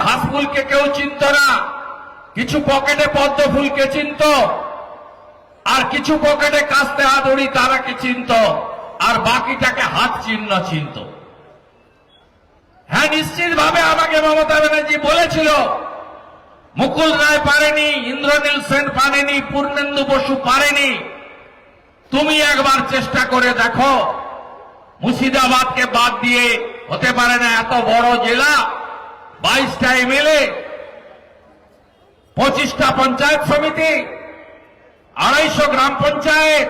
ঘাস ফুলকে কেউ চিনত না। কিছু পকেটে পদ্ম ফুলকে চিনত। আর কিছু পকেটে কাস্তে হাতুড়ি তারাকে চিনত। আর বাকিটাকে হাত চিহ্ন চিনত। হ্যাঁ নিশ্চিত ভাবে আমাকে মমতা ব্যানার্জি বলেছিল, মুকুল রায় পারেনি, ইন্দ্রনীল সেন পারেনি, পূর্ণেন্দু বসু পারেনি। তুমি একবার চেষ্টা করে দেখো। মুর্শিদাবাদকে বাদ দিয়ে হতে পারে না এত বড় জেলা। বাইশটা এমএলএ পঁচিশটা পঞ্চায়েত সমিতি, আড়াইশো গ্রাম পঞ্চায়েত,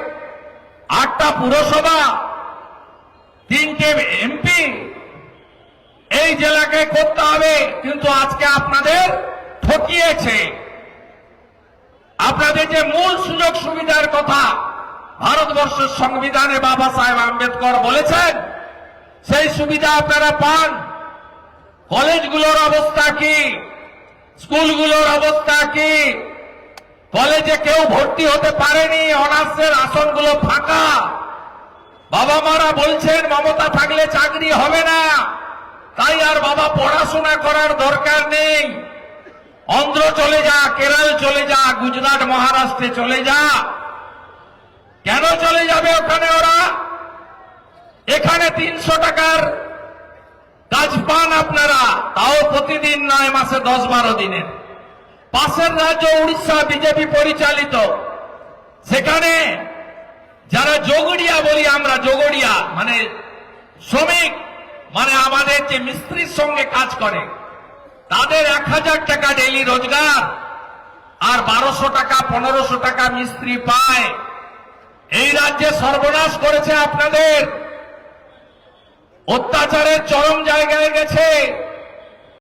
আটটা পুরসভা, তিনটে এমপি। এই জেলাকে করতে হবে, কিন্তু আজকে আপনাদের ঠকিয়েছে। আপনাদের যে মূল সুযোগ সুবিধার কথা ভারতবর্ষের সংবিধানে বাবা সাহেব আম্বেদকর বলেছেন, সেই সুবিধা আপনারা পান। কলেজগুলোর অবস্থা কি? স্কুলগুলোর অবস্থা কি? কলেজে কেউ ভর্তি হতে পারেনি, অনার্সের আসনগুলো ফাঁকা। বাবা মারা বলছেন, মমতা থাকলে চাকরি হবে না। তাই আর বাবা পড়াশোনা করার দরকার নেই। অন্ধ্র চলে যা, কেরল চলে যা, গুজরাট, মহারাষ্ট্রে চলে যা। কেন চলে যাবে ওখানে ওরা? এখানে তিনশো টাকার কাজ পান আপনারা, তাও প্রতিদিন নয় মাসে, দশ বারো দিনের। পাশের রাজ্য উড়িষ্যা বিজেপি পরিচালিত। সেখানে যারা যোগড়িয়া বলি আমরা যোগড়িয়া মানে শ্রমিক মানে আমাদের যে মিস্ত্রির সঙ্গে কাজ করে, তাদের এক হাজার টাকা ডেলি রোজগার আর বারোশো টাকা, পনেরোশো টাকা মিস্ত্রি পায়। এই রাজ্যে সর্বনাশ করেছে আপনাদের। অত্যাচারের চরম জায়গায় গেছে